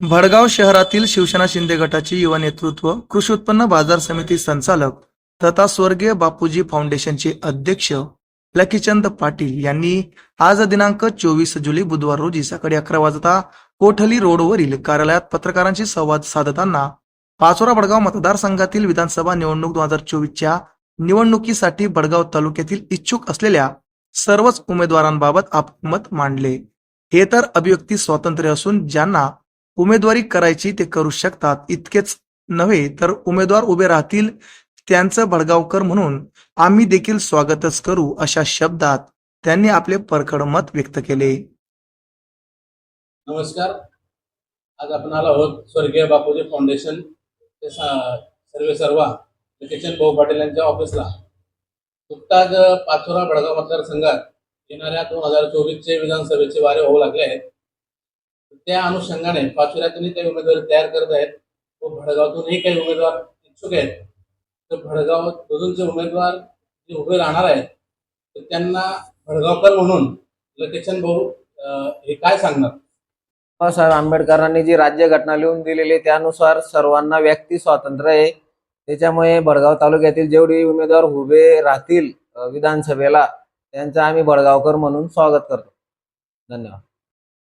भडगाव शहरातील शिवसेना शिंदे गटाचे युवा नेतृत्व कृषी उत्पन्न बाजार समिती संचालक तथा स्वर्गीय बापूजी फाउंडेशनचे अध्यक्ष लकीचंद पाटील यांनी आज दिनांक चोवीस जुलै बुधवार रोजी सकाळी अकरा वाजता कोठली रोडवरील कार्यालयात पत्रकारांशी संवाद साधताना पाचोरा बडगाव मतदारसंघातील विधानसभा निवडणूक दोन हजार चोवीसच्या निवडणुकीसाठी बडगाव तालुक्यातील इच्छुक असलेल्या सर्वच उमेदवारांबाबत आपमत मांडले. हे तर अभिव्यक्ती स्वातंत्र्य असून ज्यांना उमेदवारी करायची ते करू शकतात. इतकेच नव्हे तर उमेदवार उभे राहतील त्यांचं भडगावकर म्हणून. आम्ही देखील स्वागतच करू अशा शब्दात त्यांनी आपले परखड मत व्यक्त केले. नमस्कार. आज आपण आलो आहोत स्वर्गीय बापूजी फाउंडेशन सर्वे सर्वा किशन भाऊ पाटील यांच्या ऑफिसला. नुकताच पाचोरा भडगाव मतदारसंघात येणाऱ्या दोन हजार चोवीसचे विधानसभेचे वारे होऊ लागले आहेत. त्या अनुषंगाने पाचोऱ्यातूनही काही उमेदवार तयार करत आहेत. व भडगावतूनही काही उमेदवार इच्छुक आहेत. तर भडगाव मधूनचे उमेदवार जे उभे राहणार आहेत तर त्यांना भडगावकर म्हणून लकेशन भाऊ हे काय सांगणार? बाबासाहेब आंबेडकरांनी जी राज्यघटना लिहून दिलेली आहे, त्यानुसार सर्वांना व्यक्ती स्वातंत्र्य आहे. त्याच्यामुळे भडगाव तालुक्यातील जेवढे उमेदवार उभे राहतील विधानसभेला त्यांचं आम्ही भडगावकर म्हणून स्वागत करतो. धन्यवाद.